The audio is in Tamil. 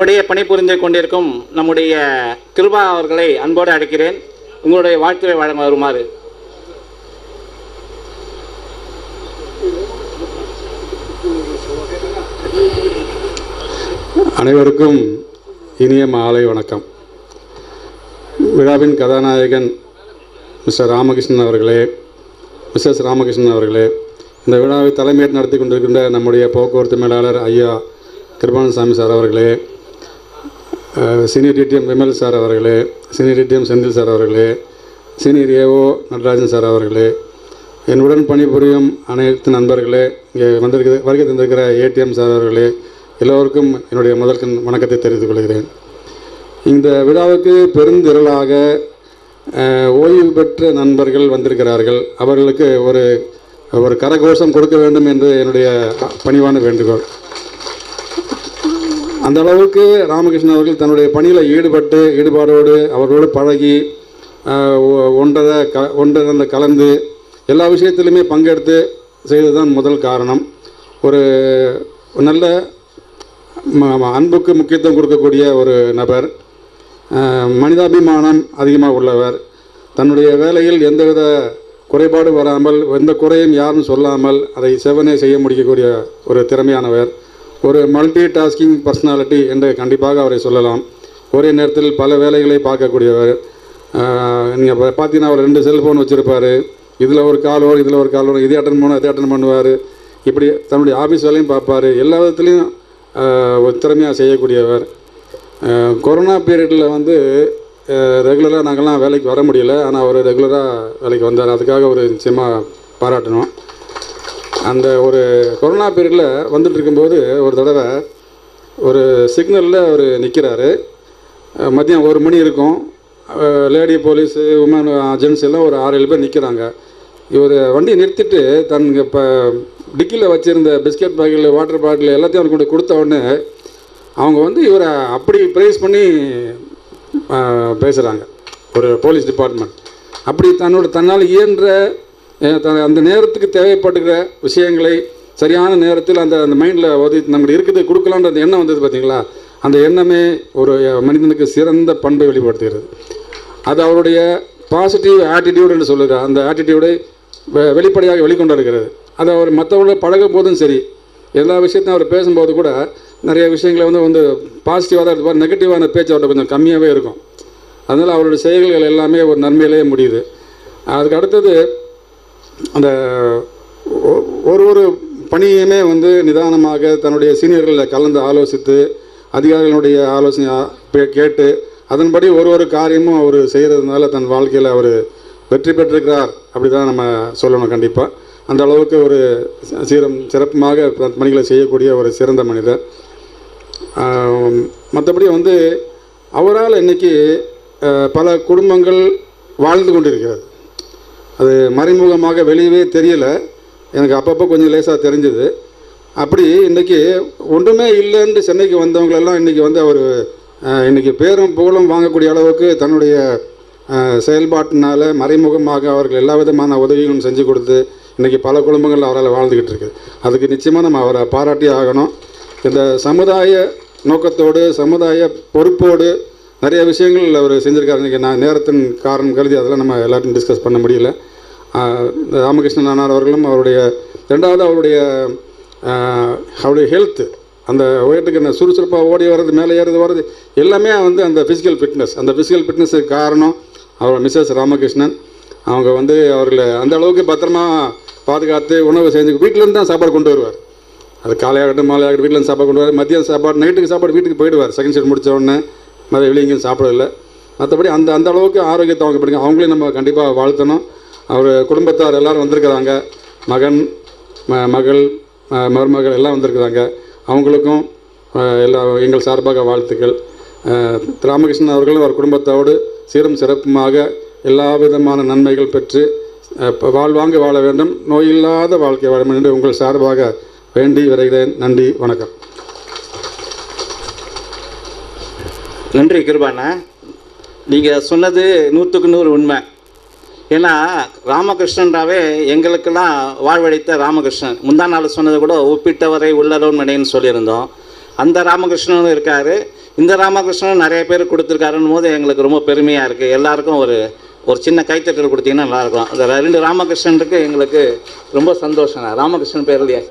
நம்முடைய பணிபுரிந்து கொண்டிருக்கும் நம்முடைய கிருபா அவர்களை அன்போடு அழைக்கிறேன். உங்களுடைய வாழ்த்துரை வழங்க வருமாறு. அனைவருக்கும் இனிய மாலை வணக்கம். விழாவின் கதாநாயகன் மிஸ்டர் ராமகிருஷ்ணன் அவர்களே மிஸ்ஸஸ் ராமகிருஷ்ணன் அவர்களே இந்த விழாவை தலைமையேற்று நடத்தி கொண்டிருக்கின்ற நம்முடைய போக்குவரத்து மேலாளர் ஐயா கிருபானசாமி சார் அவர்களே சீனியர் டிடிஎம் விமல் சார் அவர்களே சீனியர் டிடிஎம் செந்தில் சார் அவர்களே சீனியர் ஏஓ நடராஜன் சார் அவர்களே என்னுடன் பணிபுரியும் அனைத்து நண்பர்களே இங்கே வந்திருக்கிற வருகை தந்திருக்கிற ஏடிஎம் சார் அவர்களே எல்லோருக்கும் என்னுடைய முதல் கண் வணக்கத்தை தெரிவித்துக் கொள்கிறேன். இந்த விழாவுக்கு பெருந்திரளாக ஓய்வு பெற்ற நண்பர்கள் வந்திருக்கிறார்கள். அவர்களுக்கு ஒரு ஒரு கரகோஷம் கொடுக்க வேண்டும் என்று என்னுடைய பணிவான வேண்டுகோள். அந்த அளவுக்கு ராமகிருஷ்ணன் அவர்கள் தன்னுடைய பணியில் ஈடுபட்டு ஈடுபாடோடு அவர்களோடு பழகி ஒ- ஒன்றரை க ஒன்றரை கலந்து எல்லா விஷயத்திலுமே பங்கெடுத்து செய்ததுதான் முதல் காரணம். ஒரு நல்ல அன்புக்கு முக்கியத்துவம் கொடுக்கக்கூடிய ஒரு நபர் மனிதாபிமானம் அதிகமாக உள்ளவர். தன்னுடைய வேலையில் எந்தவித குறைபாடு வராமல் எந்த குறையும் யாரும் சொல்லாமல் அதை செவனே செய்ய முடிக்கக்கூடிய ஒரு திறமையானவர். ஒரு மல்டி டாஸ்கிங் பர்சனாலிட்டி என்று கண்டிப்பாக அவரை சொல்லலாம். ஒரே நேரத்தில் பல வேலைகளை பார்க்கக்கூடியவர். நீங்கள் பார்த்தீங்கன்னா அவர் ரெண்டு செல்ஃபோன் வச்சுருப்பார். இதில் ஒரு கால் வரும் இதில் ஒரு கால் வரும். இதே அட்டன் பண்ணுவோம் இதே அட்டன் பண்ணுவார். இப்படி தன்னுடைய ஆஃபீஸ் வேலையும் பார்ப்பார். எல்லா விதத்துலேயும் திறமையாக செய்யக்கூடியவர். கொரோனா பீரியடில் வந்து ரெகுலராக நாங்கள்லாம் வேலைக்கு வர முடியல. ஆனால் அவர் ரெகுலராக வேலைக்கு வந்தார். அதுக்காக ஒரு நிச்சயமாக பாராட்டணும். அந்த ஒரு கொரோனா பீரியடில் வந்துட்டு இருக்கும்போது ஒரு தடவை ஒரு சிக்னலில் அவர் நிற்கிறாரு மதியம் ஒரு மணி இருக்கும். லேடி போலீஸு உமன் ஜென்ஸ் எல்லாம் ஒரு ஆறு ஏழு பேர் நிற்கிறாங்க இவர் வண்டியை நிறுத்திட்டு தன் இப்போ டிக்கியில் வச்சுருந்த பிஸ்கட் பாக்கெட்டில் வாட்டர் பாட்டில் எல்லாத்தையும் அவருக்கு கொண்டு கொடுத்த உடனே அவங்க வந்து இவரை அப்படி ப்ரைஸ் பண்ணி பேசுகிறாங்க ஒரு போலீஸ் டிபார்ட்மெண்ட். அப்படி தன்னோட தன்னால் இயன்ற அந்த நேரத்துக்கு தேவைப்படுகிற விஷயங்களை சரியான நேரத்தில் அந்த அந்த மைண்டில் ஒதுக்கி நம்மளுக்கு இருக்குது கொடுக்கலான்ற அந்த எண்ணம் வந்தது பார்த்தீங்களா அந்த எண்ணமே ஒரு மனிதனுக்கு சிறந்த பண்பை வெளிப்படுத்துகிறது. அது அவருடைய பாசிட்டிவ் ஆட்டிடியூடு என்று சொல்லுகிறார் அந்த ஆட்டிடியூடை வெளிப்படையாக வெளிக்கொண்டிருக்கிறது. அது அவர் மற்றவங்கள பழகும் போதும் சரி. எல்லா விஷயத்தையும் அவர் பேசும்போது கூட நிறைய விஷயங்களை வந்து வந்து பாசிட்டிவாக தான் இருப்பார் நெகட்டிவான பேச்சு அவர்கிட்ட கொஞ்சம் கம்மியாகவே இருக்கும். அதனால் அவருடைய செயல்கள் எல்லாமே ஒரு நன்மையிலேயே முடியுது. அதுக்கு அடுத்தது அந்த ஒ- ஒரு ஒரு பணியுமே வந்து நிதானமாக தன்னுடைய சீனியர்களை கலந்து ஆலோசித்து அதிகாரிகளுடைய ஆலோசனை கேட்டு அதன்படி ஒரு ஒரு காரியமும் அவர் செய்கிறதுனால தன் வாழ்க்கையில் அவர் வெற்றி பெற்றிருக்கிறார் அப்படி தான் நம்ம சொல்லணும் கண்டிப்பாக அந்த அளவுக்கு ஒரு சீரம் சிறப்புமாக பணிகளை செய்யக்கூடிய ஒரு சிறந்த மனிதர். மற்றபடி வந்து அவரால் இன்றைக்கி பல குடும்பங்கள் வாழ்ந்து கொண்டிருக்கிறது. அது மறைமுகமாக வெளியவே தெரியலை. எனக்கு அப்பப்போ கொஞ்சம் லேசாக தெரிஞ்சுது. அப்படி இன்றைக்கி ஒன்றுமே இல்லைன்னு சென்னைக்கு வந்தவங்களெல்லாம் இன்றைக்கி வந்து அவர் இன்றைக்கி பேரும் புகழும் வாங்கக்கூடிய அளவுக்கு தன்னுடைய செயல்பாட்டினால் மறைமுகமாக அவர்கள் எல்லா விதமான உதவிகளும் செஞ்சு கொடுத்து இன்றைக்கி பல குடும்பங்கள் அவரால் வாழ்ந்துக்கிட்டு இருக்குது அதுக்கு நிச்சயமாக நம்ம அவரை பாராட்டி ஆகணும். இந்த சமுதாய நோக்கத்தோடு சமுதாய பொறுப்போடு நிறைய விஷயங்கள் அவர் செஞ்சுருக்காரு. இன்றைக்கி நான் நேரத்தின் காரணம் கருதி அதெல்லாம் நம்ம எல்லாத்தையும் டிஸ்கஸ் பண்ண முடியல. ராமகிருஷ்ணன் அண்ணார் அவர்களும் அவருடைய ரெண்டாவது அவருடைய அவருடைய ஹெல்த்து அந்த உயரத்துக்கு என்ன சுறுசுறுப்பாக ஓடி வர்றது மேலே ஏறுறது வர்றது எல்லாமே வந்து அந்த ஃபிசிக்கல் ஃபிட்னஸ் அந்த ஃபிசிக்கல் ஃபிட்னஸுக்கு காரணம் அவரோட மிஸ்ஸஸ் ராமகிருஷ்ணன். அவங்க வந்து அவர்களை அந்த அளவுக்கு பத்திரமா பாதுகாத்து உணவு செஞ்சு வீட்டிலேருந்து தான் சாப்பாடு கொண்டு வருவார். அது காலையாகட்டும் மாலையாகட்டும் வீட்டிலேருந்து சாப்பாடு கொண்டு வருவார். மதியம் சாப்பாடு நைட்டுக்கு சாப்பாடு வீட்டுக்கு போயிடுவார். செகண்ட் ஷிஃப்ட் முடித்த உடனே மற்ற வெளியே எங்கேயும் சாப்பிடல மற்றபடி அந்த அந்த அளவுக்கு ஆரோக்கியத்தை அவங்க பிடிக்கும் அவங்களையும் நம்ம கண்டிப்பாக வாழ்த்தணும். அவர் குடும்பத்தார் எல்லாரும் வந்திருக்கிறாங்க. மகன் ம மகள் மருமகள் எல்லாம் வந்திருக்கிறாங்க. அவங்களுக்கும் எல்லா எங்கள் சார்பாக வாழ்த்துக்கள். ராமகிருஷ்ணன் அவர்களும் அவர் குடும்பத்தோடு சீரும் சிறப்புமாக எல்லா விதமான நன்மைகள் பெற்று வாழ்வாங்க வாழ வேண்டும். நோயில்லாத வாழ்க்கை வாழ வேண்டும் என்று உங்கள் சார்பாக வேண்டி விரைகிறேன். நன்றி வணக்கம். நன்றி கிருபாண்ணா. நீங்கள் சொன்னது நூற்றுக்கு நூறு உண்மை. ஏன்னா ராமகிருஷ்ணன்றாவே எங்களுக்கெல்லாம் வாழ்வழித்த ராமகிருஷ்ணன். முந்தா நாள் சொன்னது கூட ஒப்பிட்டவரை உள்ளரோன் மனைன்னு சொல்லியிருந்தோம். அந்த ராமகிருஷ்ணனும் இருக்கார். இந்த ராமகிருஷ்ணன் நிறைய பேர் கொடுத்துருக்காருன்னு போது எங்களுக்கு ரொம்ப பெருமையாக இருக்குது எல்லாருக்கும் ஒரு ஒரு சின்ன கைத்தட்டல் கொடுத்தீங்கன்னா நல்லாயிருக்கும் அந்த ரெண்டு ராமகிருஷ்ணனுக்கு எங்களுக்கு ரொம்ப சந்தோஷம். ராமகிருஷ்ணன் பேர்லையே